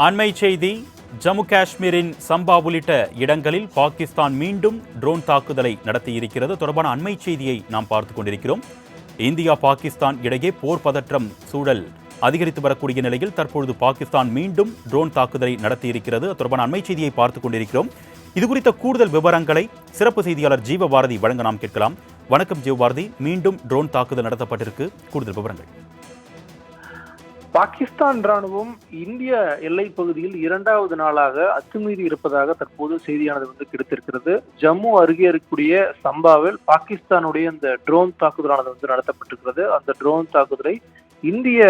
அண்மை செய்தி ஜம்மு காஷ்மீரின் சம்பா உள்ளிட்ட இடங்களில் பாகிஸ்தான் மீண்டும் ட்ரோன் தாக்குதலை நடத்தியிருக்கிறது. தொடர்பான அண்மை செய்தியை நாம் பார்த்து கொண்டிருக்கிறோம். இந்தியா பாகிஸ்தான் இடையே போர் பதற்றம் சூழல் அதிகரித்து வரக்கூடிய நிலையில் தற்பொழுது பாகிஸ்தான் மீண்டும் ட்ரோன் தாக்குதலை நடத்தியிருக்கிறது. தொடர்பான அண்மை செய்தியை பார்த்துக் கொண்டிருக்கிறோம். இது குறித்த கூடுதல் விவரங்களை சிறப்பு செய்தியாளர் ஜீவபாரதி வழங்க நாம் கேட்கலாம். வணக்கம் ஜீவபாரதி. மீண்டும் ட்ரோன் தாக்குதல் நடத்தப்பட்டிருக்கு. கூடுதல் விவரங்கள். பாகிஸ்தான் ராணுவம் இந்திய எல்லை பகுதியில் இரண்டாவது நாளாக அத்துமீறி இருப்பதாக தற்போது செய்தியானது வந்து கிடைத்திருக்கிறது. ஜம்மு அருகே இருக்கக்கூடிய சம்பாவில் பாகிஸ்தானுடைய இந்த ட்ரோன் தாக்குதலானது வந்து நடத்தப்பட்டிருக்கிறது. அந்த ட்ரோன் தாக்குதலை இந்திய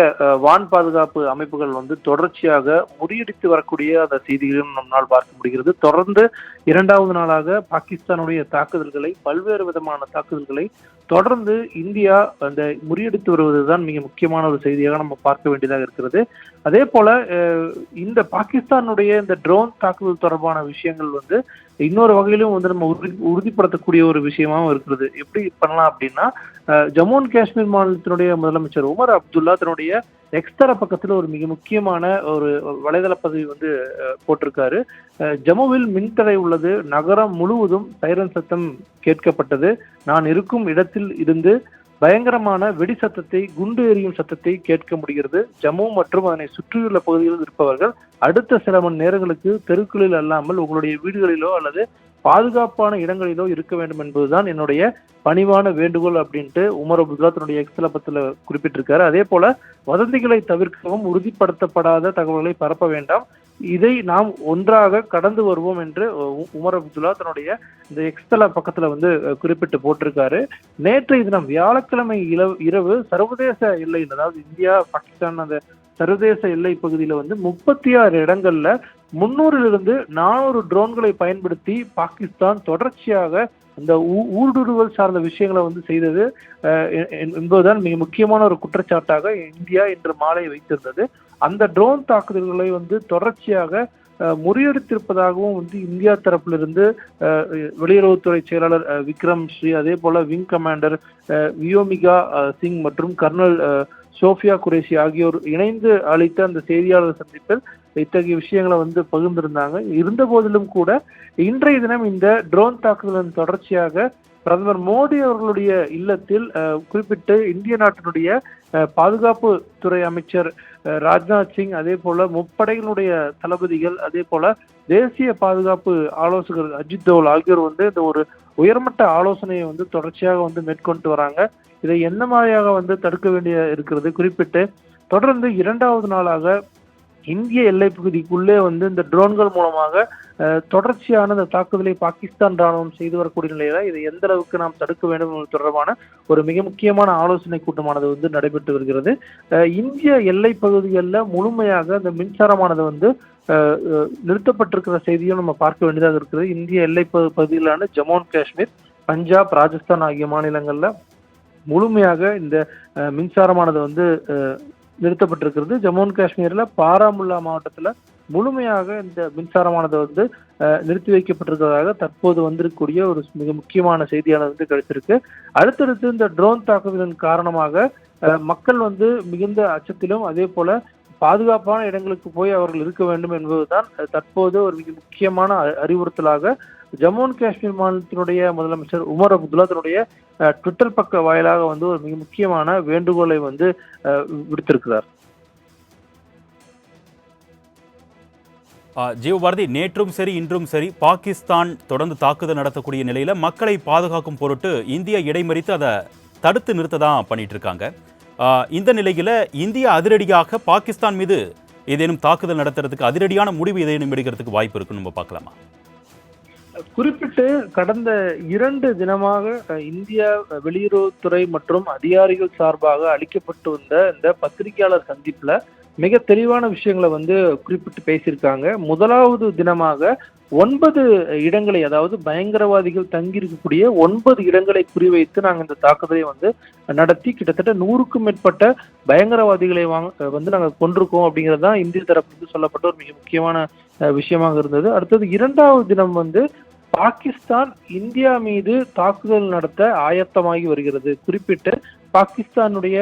வான் பாதுகாப்பு அமைப்புகள் வந்து தொடர்ச்சியாக முறியடித்து வரக்கூடிய அந்த செய்திகளையும் நம்மால் பார்க்க முடிகிறது. தொடர்ந்து இரண்டாவது நாளாக பாகிஸ்தானுடைய தாக்குதல்களை பல்வேறு விதமான தாக்குதல்களை தொடர்ந்து இந்தியா அந்த முறியடித்து வருவதுதான் மிக முக்கியமான ஒரு செய்தியாக நம்ம பார்க்க வேண்டியதாக இருக்கிறது. அதே போல இந்த பாகிஸ்தானுடைய இந்த ட்ரோன் தாக்குதல் தொடர்பான விஷயங்கள் வந்து இன்னொரு வகையிலும் வந்து நம்ம உறுதி உறுதிப்படுத்தக்கூடிய ஒரு விஷயமாவும் இருக்கிறது. எப்படி பண்ணலாம் அப்படின்னா ஜம்மு அண்ட் காஷ்மீர் மாநிலத்தினுடைய முதலமைச்சர் உமர் அப்துல்லா தன்னுடைய எக்ஸ்தர பக்கத்தில் ஒரு மிக முக்கியமான ஒரு வலைதள பதிவு வந்து போட்டிருக்காரு. ஜம்முவில் மின்தடை உள்ளது நகரம் முழுவதும் சைரன் சத்தம் கேட்கப்பட்டது. நான் இருக்கும் இடத்தில் இருந்து பயங்கரமான வெடி சத்தத்தை குண்டு எறியும் சத்தத்தை கேட்க முடிகிறது. ஜம்மு மற்றும் அதனை சுற்றியுள்ள பகுதிகளில் இருப்பவர்கள் அடுத்த சில மணி நேரங்களுக்கு தெருக்களில் அல்லாமல் உங்களுடைய வீடுகளிலோ அல்லது பாதுகாப்பான இடங்களிலோ இருக்க வேண்டும் என்பதுதான் என்னுடைய பணிவான வேண்டுகோள் அப்படின்ட்டு உமர் அப்துல்லா தன்னுடைய எக்ஸ்தலப்பத்தில் குறிப்பிட்டிருக்காரு. அதே போல வதந்திகளை தவிர்க்கவும் உறுதிப்படுத்தப்படாத தகவல்களை பரப்ப வேண்டாம். இதை நாம் ஒன்றாக கடந்து வருவோம் என்று உமர் அப்துல்லா தன்னுடைய இந்த எக்ஸ்தல பக்கத்துல வந்து குறிப்பிட்டு போட்டிருக்காரு. நேற்று தினம் வியாழக்கிழமை இலவு இரவு சர்வதேச எல்லையில் அதாவது இந்தியா பாகிஸ்தான் அந்த சர்வதேச எல்லை பகுதியில வந்து முப்பத்தி ஆறு இடங்கள்ல முன்னூறிலிருந்து நானூறு ட்ரோன்களை பயன்படுத்தி பாகிஸ்தான் தொடர்ச்சியாக அந்த ஊ- ஊடுருவல் சார்ந்த விஷயங்களை வந்து செய்தது என்பதுதான் மிக முக்கியமான ஒரு குற்றச்சாட்டாக இந்தியா இன்று மாலை வைத்திருந்தது. அந்த ட்ரோன் தாக்குதல்களை வந்து தொடர்ச்சியாக முறியடித்திருப்பதாகவும் வந்து இந்தியா தரப்பிலிருந்து வெளியுறவுத்துறை செயலாளர் விக்ரம் ஸ்ரீ அதே போல விங் கமாண்டர் வியோமிகா சிங் மற்றும் கர்னல் சோஃபியா குரேஷி ஆகியோர் இணைந்து அளித்த அந்த செய்தியாளர் சந்திப்பில் இத்தகைய விஷயங்களை வந்து பகிர்ந்திருந்தாங்க. இருந்த போதிலும் கூட இன்றைய தினம் இந்த ட்ரோன் தாக்குதலின் தொடர்ச்சியாக பிரதமர் மோடி அவர்களுடைய இல்லத்தில் குறிப்பிட்டு இந்திய நாட்டினுடைய பாதுகாப்பு துறை அமைச்சர் ராஜ்நாத் சிங் அதே போல முப்படைகளுடைய தளபதிகள் அதே போல தேசிய பாதுகாப்பு ஆலோசகர் அஜித் தோல் ஆகியோர் வந்து இந்த ஒரு உயர்மட்ட ஆலோசனையை வந்து தொடர்ச்சியாக வந்து மேற்கொண்டு வராங்க. இதை என்ன மாதிரியாக வந்து தடுக்க வேண்டிய இருக்கிறது? குறிப்பிட்டு தொடர்ந்து இரண்டாவது நாளாக இந்திய எல்லை பகுதிக்குள்ளே வந்து இந்த ட்ரோன்கள் மூலமாக தொடர்ச்சியான இந்த தாக்குதலை பாகிஸ்தான் ராணுவம் செய்து வரக்கூடிய நிலையில இதை எந்த அளவுக்கு நாம் தடுக்க வேண்டும் என்பது தொடர்பான ஒரு மிக முக்கியமான ஆலோசனை கூட்டமானது வந்து நடைபெற்று வருகிறது. இந்திய எல்லை பகுதிகளில் முழுமையாக இந்த மின்சாரமானது வந்து நிறுத்தப்பட்டிருக்கிற செய்தியும் நம்ம பார்க்க வேண்டியதாக இருக்கிறது இந்திய எல்லை பகு- பகுதிகளான ஜம்மு அண்ட் காஷ்மீர் பஞ்சாப் ராஜஸ்தான் ஆகிய மாநிலங்களில் முழுமையாக இந்த மின்சாரமானது வந்து நிறுத்தப்பட்டிருக்கிறது. ஜம்மு அண்ட் காஷ்மீர்ல பாராமுல்லா மாவட்டத்தில் முழுமையாக இந்த மின்சாரமானது வந்து அஹ், நிறுத்தி வைக்கப்பட்டிருக்கிறதாக தற்போது வந்திருக்கக்கூடிய ஒரு மிக முக்கியமான செய்தியானது வந்து கிடைச்சிருக்கு. அடுத்தடுத்து இந்த ட்ரோன் தாக்குதலின் காரணமாக அஹ், மக்கள் வந்து மிகுந்த அச்சத்திலும் அதே போல பாதுகாப்பான இடங்களுக்கு போய் அவர்கள் இருக்க வேண்டும் என்பதுதான் தற்போது ஒரு மிக முக்கியமான அறிவுறுத்தலாக ஜம்மு அண்ட் காஷ்மீர் மாநிலத்தினுடைய முதலமைச்சர் உமர் அப்துல்லா தன்னுடைய ட்விட்டர் பக்க வாயிலாக வந்து ஒரு மிக முக்கியமான வேண்டுகோளை வந்து விடுத்திருக்கிறார். ஜீவபாரதி நேற்றும் சரி இன்றும் சரி பாகிஸ்தான் தொடர்ந்து தாக்குதல் நடத்தக்கூடிய நிலையில மக்களை பாதுகாக்கும் பொருட்டு இந்தியா இடைமறித்து அதை தடுத்து நிறுத்த தான் பண்ணிட்டு இருக்காங்க இந்த நிலையில இந்தியா அதிரடியாக பாகிஸ்தான் மீது ஏதேனும் தாக்குதல் நடத்துறதுக்கு அதிரடியான முடிவு ஏதேனும் எடுக்கிறதுக்கு வாய்ப்பு இருக்குன்னு நம்ம பார்க்கலாமா? குறிப்பிட்டு கடந்த இரண்டு தினமாக இந்திய வெளியுறவுத்துறை மற்றும் அதிகாரிகள் சார்பாக அளிக்கப்பட்டு வந்த இந்த பத்திரிகையாளர் சந்திப்புல மிக தெளிவான விஷயங்களை வந்து குறிப்பிட்டு பேசியிருக்காங்க. முதலாவது தினமாக ஒன்பது இடங்களை அதாவது பயங்கரவாதிகள் தங்கியிருக்கக்கூடிய ஒன்பது இடங்களை குறிவைத்து நாங்கள் இந்த தாக்குதலை வந்து நடத்தி கிட்டத்தட்ட நூறுக்கும் மேற்பட்ட பயங்கரவாதிகளை வாங்க வந்து நாங்கள் கொண்டிருக்கோம் அப்படிங்கிறது தான் இந்திய தரப்பிலிருந்து சொல்லப்பட்ட ஒரு மிக முக்கியமான விஷயமாக இருந்தது. அடுத்தது இரண்டாவது தினம் வந்து பாகிஸ்தான் இந்தியா மீது தாக்குதல் நடத்த ஆயத்தமாகி வருகிறது. குறிப்பிட்டு பாகிஸ்தானுடைய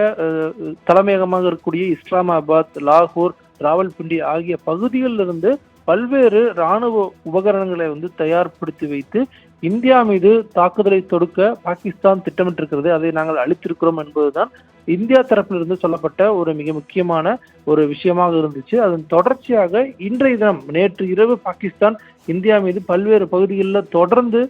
தலைமையகமாக இருக்கக்கூடிய இஸ்லாமாபாத் லாகூர் ராவல்பிண்டி ஆகிய பகுதிகளிலிருந்து பல்வேறு ராணுவ உபகரணங்களை வந்து தயார்படுத்தி வைத்து இந்தியா மீது தாக்குதலை தொடுக்க பாகிஸ்தான் திட்டமிட்டிருக்கிறது. அதை நாங்கள் அளித்திருக்கிறோம் என்பதுதான் இந்தியா தரப்பிலிருந்து சொல்லப்பட்ட ஒரு மிக முக்கியமான ஒரு விஷயமாக இருந்துச்சு. அதன் தொடர்ச்சியாக இன்றைய தினம் நேற்று இரவு பாகிஸ்தான் இந்தியா மீது பல்வேறு பகுதிகளில் தொடர்ந்து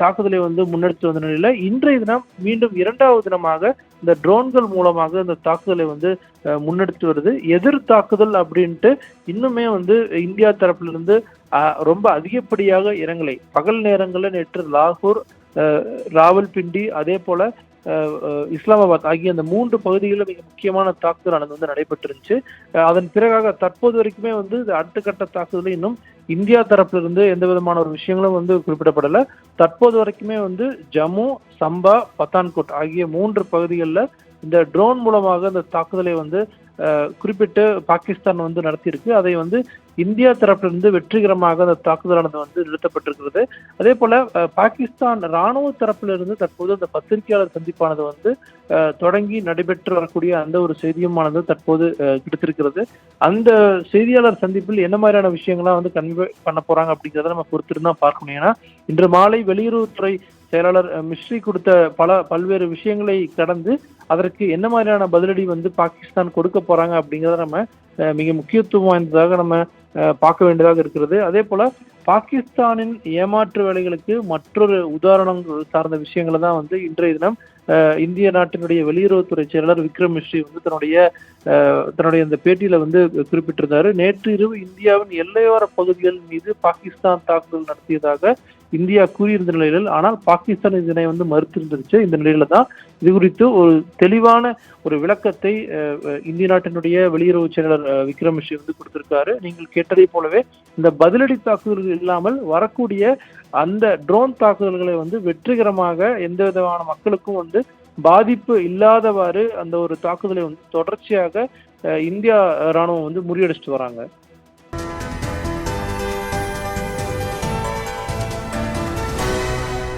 தாக்குதலை வந்து முன்னெடுத்து வந்த நிலையில் இன்றைய தினம் மீண்டும் இரண்டாவது தினமாக இந்த ட்ரோன்கள் மூலமாக இந்த தாக்குதலை வந்து முன்னெடுத்து வருது. எதிர் தாக்குதல் அப்படின்ட்டு இன்னுமே வந்து இந்தியா தரப்பிலிருந்து ரொம்ப அதிகப்படியாக இறங்கலை. பகல் நேரங்களில் நேற்று லாகூர் ராவல்பிண்டி அதே போல இஸ்லாமாபாத் ஆகிய அந்த மூன்று பகுதிகளில் மிக முக்கியமான தாக்குதலானது வந்து நடைபெற்றிருந்துச்சு. அதன் பிறகாக தற்போது வரைக்குமே வந்து அடுத்த கட்ட தாக்குதல் இன்னும் இந்தியா தரப்பிலிருந்து எந்த விதமான ஒரு விஷயங்களும் வந்து குறிப்பிடப்படலை. தற்போது வரைக்குமே வந்து ஜம்மு சம்பா பத்தான்கோட் ஆகிய மூன்று பகுதிகளில் இந்த ட்ரோன் மூலமாக இந்த தாக்குதலை வந்து குறிப்பிட்டு பாகிஸ்தான் வந்து நடத்தியிருக்கு. அதை வந்து இந்தியா தரப்பிலிருந்து வெற்றிகரமாக அந்த தாக்குதலானது வந்து நிறுத்தப்பட்டிருக்கிறது. அதே போல பாகிஸ்தான் ராணுவ தரப்பிலிருந்து தற்போது அந்த பத்திரிகையாளர் சந்திப்பானது வந்து தொடங்கி நடைபெற்று வரக்கூடிய அந்த ஒரு செய்தியுமானது தற்போது கிடைத்திருக்கிறது. அந்த செய்தியாளர் சந்திப்பில் என்ன மாதிரியான விஷயங்கள்லாம் வந்து கன்வே பண்ண போறாங்க அப்படிங்கிறத நம்ம பொறுத்திருந்தா பார்க்கணும். ஏன்னா இன்று மாலை வெளியுறவுத்துறை செயலாளர் மிஸ்ரி கொடுத்த பல பல்வேறு விஷயங்களை கடந்து அதற்கு என்ன மாதிரியான பதிலடி வந்து பாகிஸ்தான் கொடுக்க போறாங்க அப்படிங்கிறத நம்ம மிக முக்கியத்துவம் வாய்ந்ததாக நம்ம பார்க்க வேண்டியதாக இருக்கிறது. அதே போல பாகிஸ்தானின் ஏமாற்று வேலைகளுக்கு மற்றொரு உதாரணம் சார்ந்த விஷயங்களை தான் வந்து இன்றைய தினம் இந்திய நாட்டினுடைய வெளியுறவுத்துறை செயலாளர் விக்ரம் மிஸ்ரி வந்து தன்னுடைய தன்னுடைய இந்த பேட்டியில வந்து குறிப்பிட்டிருந்தாரு. நேற்று இரவு இந்தியாவின் எல்லையோர பகுதிகள் மீது பாகிஸ்தான் தாக்குதல் நடத்தியதாக இந்தியா கூறியிருந்த நிலையில் ஆனால் பாகிஸ்தான் இதனை வந்து மறுத்திருந்துச்சு இந்த நிலையில தான் இது குறித்து ஒரு தெளிவான ஒரு விளக்கத்தை இந்திய நாட்டினுடைய வெளியுறவு செயலர் விக்ரமஸ்ரீ விக்ரம் மிஸ்ரி வந்து கொடுத்திருக்காரு. நீங்கள் கேட்டதை போலவே இந்த பதிலடி தாக்குதல்கள் இல்லாமல் வரக்கூடிய அந்த ட்ரோன் தாக்குதல்களை வந்து வெற்றிகரமாக எந்த விதமான மக்களுக்கும் வந்து பாதிப்பு இல்லாதவாறு அந்த ஒரு தாக்குதலை வந்து தொடர்ச்சியாக அஹ், இந்தியா ராணுவம் வந்து முறியடிச்சிட்டு வராங்க.